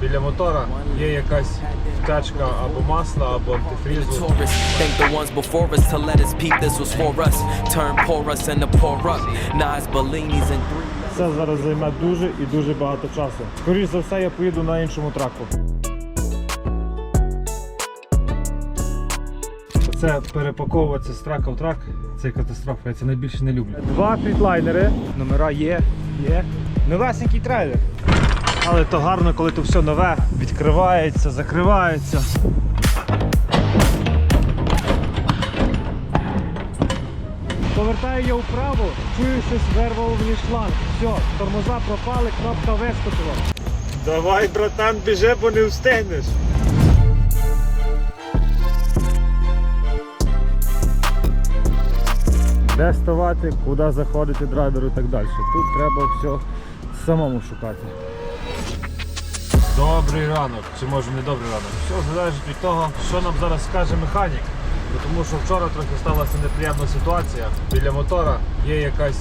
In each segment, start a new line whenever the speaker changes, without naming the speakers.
біля мотора є якась втечка або масла, або антифрізу.
Thank the ones before us to let us peep this was for us. Turn porous into pour up. Nas Bellinis and.
Це зараз займе дуже і дуже багато часу. Скоріше за все, я поїду на іншому траку. Це перепаковуватися з трака в трак. Це катастрофа, я це найбільше не люблю. Два фітлайнери, номера є, є. Новесенький трейлер. Але то гарно, коли то все нове, відкривається, закривається. Повертаю я вправо, чую щось вирвало мені шланг. Все, тормоза пропали, кнопка вискочила. Давай, братан, біжи, бо не встигнеш. Де ставати, куди заходити драйверу і так далі. Тут треба все самому шукати. Добрий ранок, чи може не добрий ранок. Все залежить від того, що нам зараз скаже механік. Тому що вчора трохи сталася неприємна ситуація. Біля мотора є якась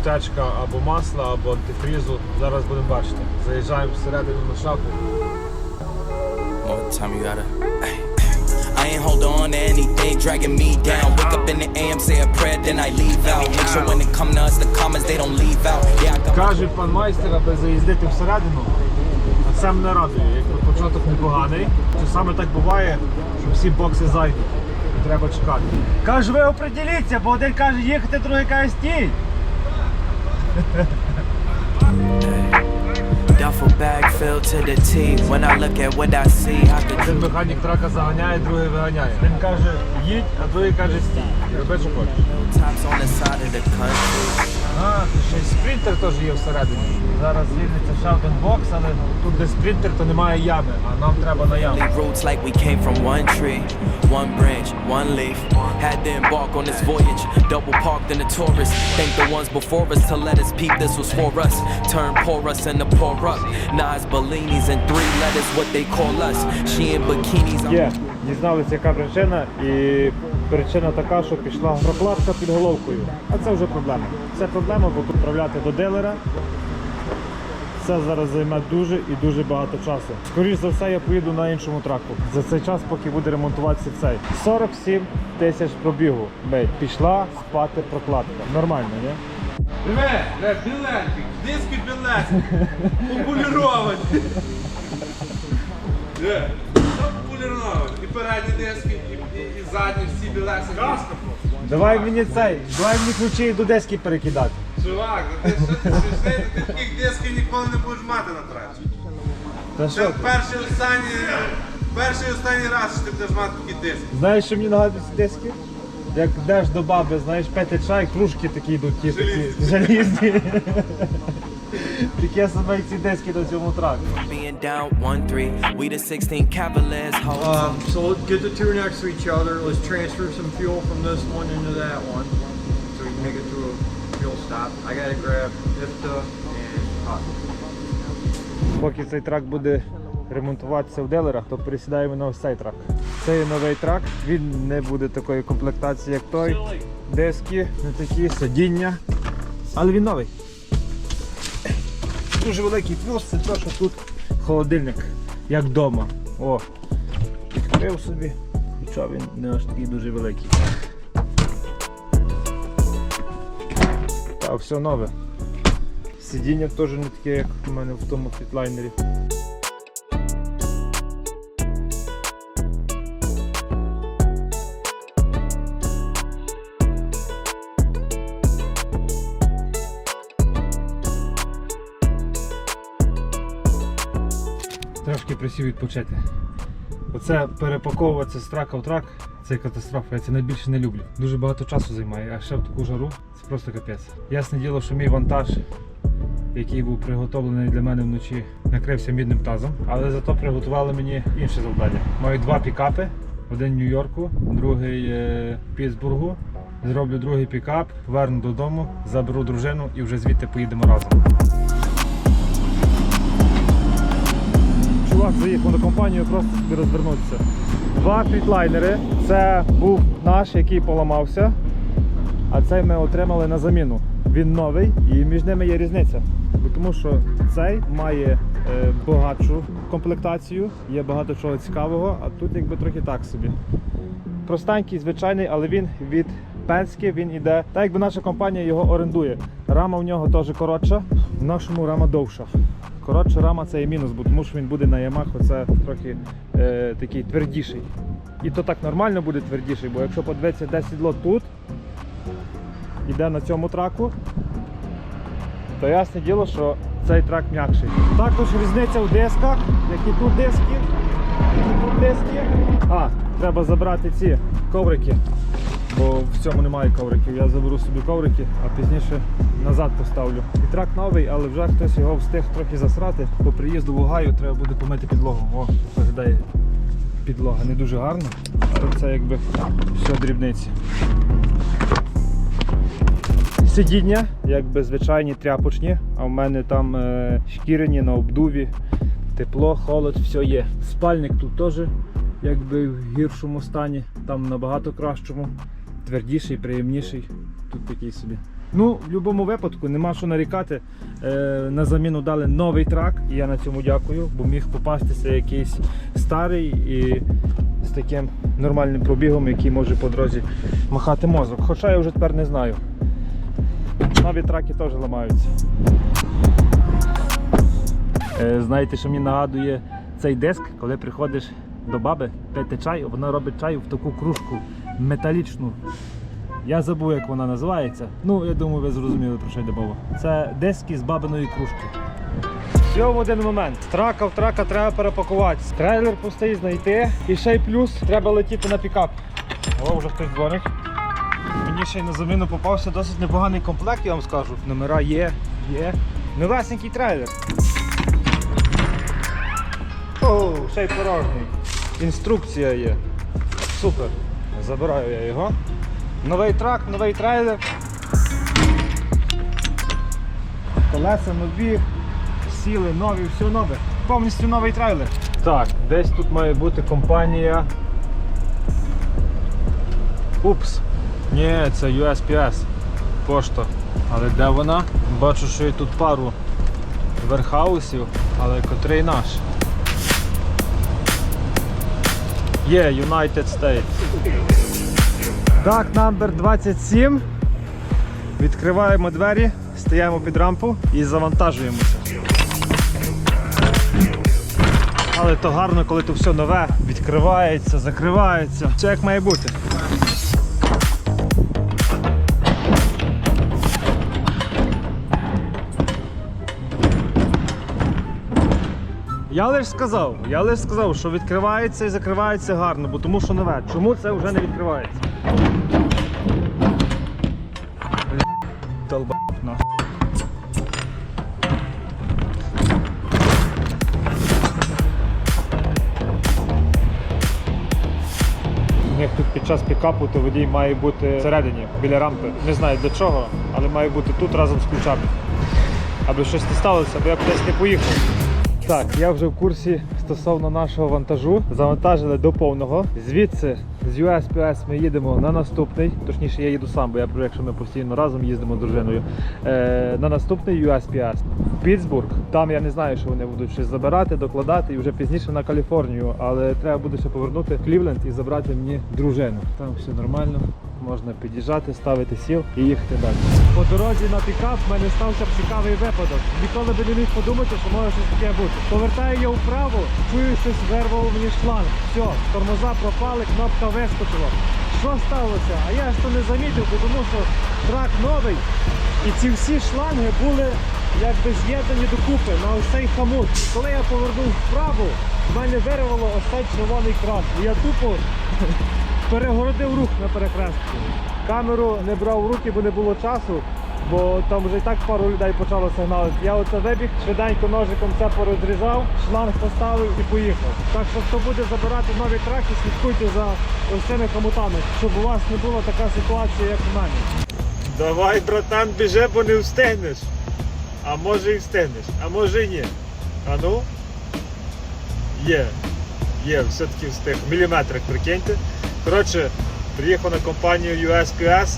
втечка або масла, або антифрізу. Зараз будемо бачити. Заїжджаємо всередину на шафу.
I ain't hold on to anything dragging me down. Wake up in the AM, say a prayer, then I leave out. Make sure when it come to us, the comments they don't leave out. Yeah, I got
Каже пан майстер, аби заїздити всередину. Це мене радує. Якби початок непоганий, то саме так буває, що всі бокси зайдуть. І треба чекати. Каже, ви оприділіться, бо один каже їхати, другий каже стій.
duffel bag filled to the T. When I look at what I see, I could
Один механік трака заганяє, другий виганяє. Один каже їдь, а другий каже стій. І роби, що хочеш.
tops on the side of the country.
А, ще й спринтер теж є всередині. Зараз звільниться ще один бокс, але тут де спринтер, то немає ями, а нам треба на яму.
Roots like we came from one tree, one branch, one leaf. Had to embark on this voyage, double parked in the Taurus. Thank the ones before us to let us peep this was for us. Turn porous into pour up. Nas Bellinis and three letters, what they call us. She in bikinis.
Є, дізналися, яка причина, і причина така, що пішла прокладка під головкою. А це вже проблема. Це проблема, бо відправляти до дилера. Це зараз займе дуже і дуже багато часу. Скоріше за все, я поїду на іншому траку. За цей час, поки буде ремонтуватися цей. 47 тисяч пробігу. Бей, пішла спати прокладка. Нормально, ні?
Диви, бля, біленький, диски біленький, популяровані. Диви, все популяровані. І передні диски, і, і, і задні, всі білесенькі.
Давай мені цей, давай мені ключі до дески перекидати.
Чувак, ти що ти смішний, ти таких дисків ніколи не будеш мати на трасі.
Та
Це
що?
перший останній, перший останній раз, що ти будеш мати такі диски.
Знаєш, що мені нагадують ці диски? Як йдеш до баби, знаєш, пити чай, кружки такі йдуть, ті такі залізні. Таке саме як ці диски до цьому траку.
being down 1-3. We the 16 Cavaliers, ho.
Um, so let's get the two next to each other. Let's transfer some fuel from this one into that one so we can make it to a stop. I gotta grab IFTA and hot.
Поки цей трак буде ремонтуватися в дилерах, то пересідаємо на ось цей трак. Це новий трак, він не буде такої комплектації, як той. Диски не такі, сидіння. Але він новий. Дуже великий плюс це те, що тут холодильник, як вдома. О, відкрив собі, хоча він не аж такий дуже великий. Та все нове. Сидіння теж не таке, як у мене в тому фітлайнері. Трошки присів відпочити. Оце перепаковуватися з трака в трак це катастрофа, я це найбільше не люблю. Дуже багато часу займає, а ще в таку жару просто капець. Ясне діло, що мій вантаж, який був приготовлений для мене вночі, накрився мідним тазом, але зато приготували мені інше завдання. Маю два пікапи, один Нью-Йорку, другий е, в Пітсбургу. Зроблю другий пікап, верну додому, заберу дружину і вже звідти поїдемо разом. чувак заїхав на компанію просто собі розвернутися. Два фітлайнери. Це був наш, який поламався, а цей ми отримали на заміну. Він новий і між ними є різниця. Тому що цей має е, багатшу комплектацію, є багато чого цікавого, а тут якби трохи так собі. Простенький, звичайний, але він від Penske, він іде. Так якби наша компанія його орендує. Рама в нього теж коротша, в нашому рама довша. Коротша рама це є мінус, бо тому що він буде на Yamaha, це трохи е, такий твердіший. І то так нормально буде твердіший, бо якщо подивитися 10 лот тут, іде на цьому траку, то ясне діло, що цей трак м'якший. Також різниця в дисках, які тут диски, які тут диски. А, треба забрати ці коврики, бо в цьому немає ковриків. Я заберу собі коврики, а пізніше назад поставлю. І трак новий, але вже хтось його встиг трохи засрати. По приїзду в Огайо треба буде помити підлогу. О, виглядає підлога не дуже гарно, але це якби все дрібниці. Сидіння, якби звичайні тряпочні, а в мене там е, шкіряні на обдуві, тепло, холод, все є. Спальник тут теж якби в гіршому стані, там набагато кращому, твердіший, приємніший. Тут такий собі. Ну, в будь-якому випадку нема що нарікати. Е, на заміну дали новий трак, і я на цьому дякую, бо міг попастися якийсь старий і з таким нормальним пробігом, який може по дорозі махати мозок. Хоча я вже тепер не знаю. Нові траки теж ламаються. Е, знаєте, що мені нагадує цей диск, коли приходиш до баби пити чай, вона робить чай в таку кружку металічну. Я забув, як вона називається. Ну, я думаю, ви зрозуміли, про що йде мова. Це диски з бабиної кружки. Все в один момент. Трака в трака треба перепакуватися. Трейлер пустий знайти. І ще й плюс треба летіти на пікап. О, вже хтось дзвонить. Мені на заміну попався досить непоганий комплект, я вам скажу. Номера є, є. Новесенький трейлер. О, ще й порожній. Інструкція є. Супер. Забираю я його. Новий трак, новий трейлер. Колеса нові, сіли нові, все нове. Повністю новий трейлер. Так, десь тут має бути компанія. Упс. Ні, це USPS. Пошта. Але де вона? Бачу, що є тут пару верхаусів, але котрий наш. Є United States. Так, номер 27. Відкриваємо двері, стаємо під рампу і завантажуємося. Але то гарно, коли то все нове, відкривається, закривається. Все як має бути. Я лише сказав, я лише сказав, що відкривається і закривається гарно, бо тому що нове. Чому це вже не відкривається? Долба на. У них тут під час пікапу то водій має бути всередині, біля рампи. Не знаю для чого, але має бути тут разом з ключами. Аби щось не сталося, аби я десь не поїхав. Так, я вже в курсі стосовно нашого вантажу. Завантажили до повного. Звідси з USPS ми їдемо на наступний. Точніше, я їду сам, бо я якщо ми постійно разом їздимо з дружиною. Е, на наступний USPS в Пітсбург. Там я не знаю, що вони будуть щось забирати, докладати і вже пізніше на Каліфорнію. Але треба буде ще повернути Клівленд і забрати мені дружину. Там все нормально. Можна під'їжджати, ставити сіл і їхати далі. По дорозі на пікап в мене стався цікавий випадок. Ніколи би не міг подумати, що може щось таке бути. Повертаю я вправо, чую щось вирвало мені шланг. Все, тормоза пропали, кнопка вискочила. Що сталося? А я ж то не замітив, бо тому що трак новий. І ці всі шланги були якби з'єднані докупи на ось цей хамут. Коли я повернув вправо, в мене вирвало ось цей червоний кран. І я тупо перегородив рух на перехрестку. Камеру не брав в руки, бо не було часу, бо там вже і так пару людей почало сигналити. Я оце вибіг, швиденько ножиком це порозрізав, шланг поставив і поїхав. Так що хто буде забирати нові траки, слідкуйте за ось цими хомутами, щоб у вас не була така ситуація, як у мене. Давай, братан, біже, бо не встигнеш. А може і встигнеш, а може і ні. А ну? Є. Є, все-таки встиг. В міліметрах, прикиньте. Коротше, приїхав на компанію USPS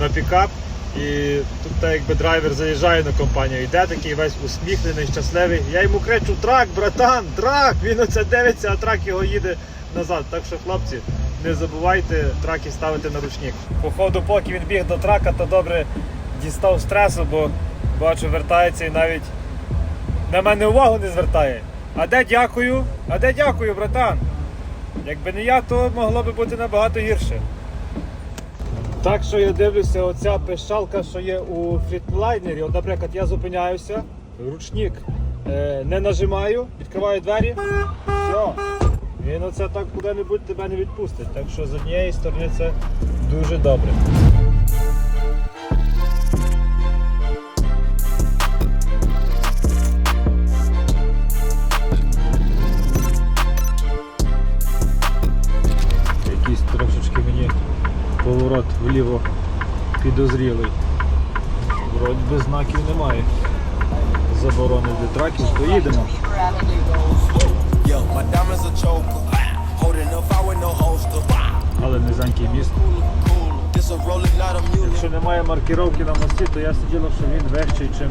на пікап І тут так якби драйвер заїжджає на компанію, йде такий весь усміхнений, щасливий. Я йому кричу: трак, братан, трак! Він оце дивиться, а трак його їде назад. Так що, хлопці, не забувайте траки ставити на ручник. Походу, поки він біг до трака, то добре дістав стресу, бо бачу, вертається і навіть на мене увагу не звертає. А де дякую? А де дякую, братан? Якби не я, то могло би бути набагато гірше. Так що я дивлюся, оця пищалка, що є у фрітлайнері. От, наприклад, я зупиняюся, ручник е, не нажимаю, відкриваю двері. Все. Він оце так куди-небудь тебе не відпустить. Так що з однієї сторони це дуже добре. Поворот вліво підозрілий. Вроді би знаків немає. Заборони для траків, поїдемо. Але низенький міст. Якщо немає маркіровки на мості, то я сиділо, що він вищий, ніж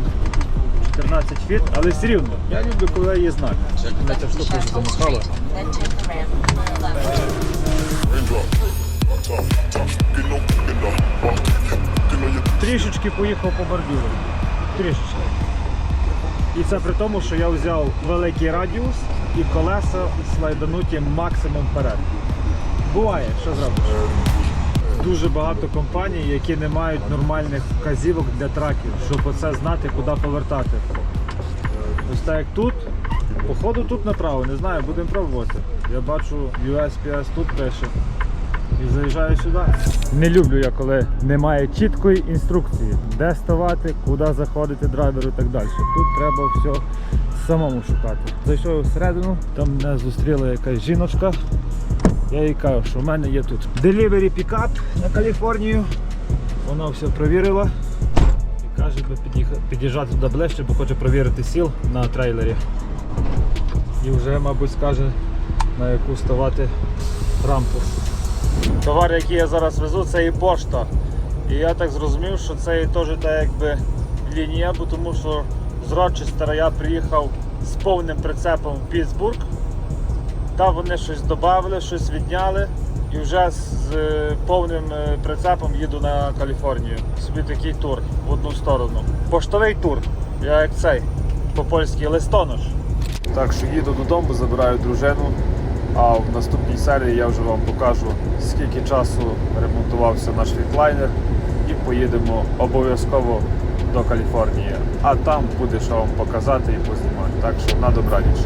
14 фіт, але все рівно. Я люблю, коли є знак. Мене ця штука замахала. Трішечки поїхав по бордюру. Трішечки. І це при тому, що я взяв великий радіус і колеса слайдануті максимум вперед. Буває, що зробиш. Дуже багато компаній, які не мають нормальних вказівок для траків, щоб оце знати, куди повертати. Ось так як тут. Походу тут направо, не знаю, будемо пробувати. Я бачу USPS тут пише. І заїжджаю сюди. Не люблю я, коли немає чіткої інструкції, де ставати, куди заходити драйверу і так далі. Тут треба все самому шукати. Зайшов всередину, там мене зустріла якась жіночка. Я їй кажу, що в мене є тут Delivery пікап на Каліфорнію. Вона все провірила і каже, би під'їжджати туди ближче, бо хоче провірити сіл на трейлері. І вже, мабуть, скаже, на яку ставати рампу. Товар, який я зараз везу, це і пошта. І я так зрозумів, що це і теж та якби лінія, бо тому що з Рочестера я приїхав з повним прицепом в Пітсбург. Та вони щось додали, щось відняли. І вже з е, повним е, прицепом їду на Каліфорнію. Собі такий тур в одну сторону. Поштовий тур. Я як цей, по-польськи листонош. Так що їду додому, забираю дружину. А в наступній серії я вже вам покажу, скільки часу ремонтувався наш фітлайнер і поїдемо обов'язково до Каліфорнії. А там буде що вам показати і познімати. Так що на добраніч.